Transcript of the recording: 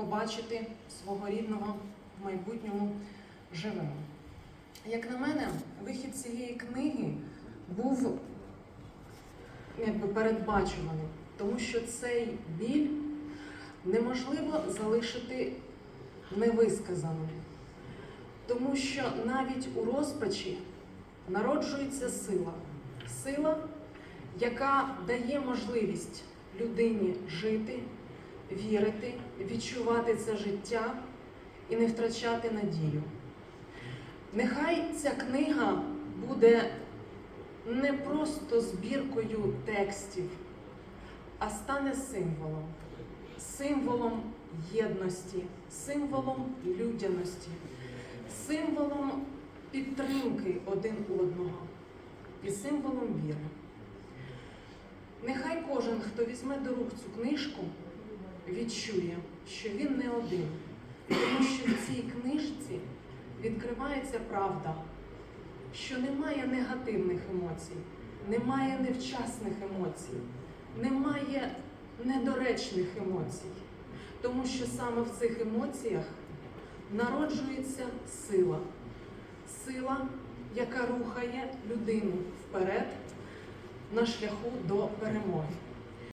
побачити свого рідного в майбутньому живим. Як на мене, вихід цієї книги був якби передбачуваний, тому що цей біль неможливо залишити невисказаним. Тому що навіть у розпачі народжується сила. Сила, яка дає можливість людині жити, вірити, відчувати це життя і не втрачати надію. Нехай ця книга буде не просто збіркою текстів, а стане символом, символом єдності, символом людяності, символом підтримки один одного і символом віри. Нехай кожен, хто візьме до рук цю книжку, відчує, що він не один, тому що в цій книжці відкривається правда, що немає негативних емоцій, немає невчасних емоцій, немає недоречних емоцій, тому що саме в цих емоціях народжується сила, сила, яка рухає людину вперед на шляху до перемоги.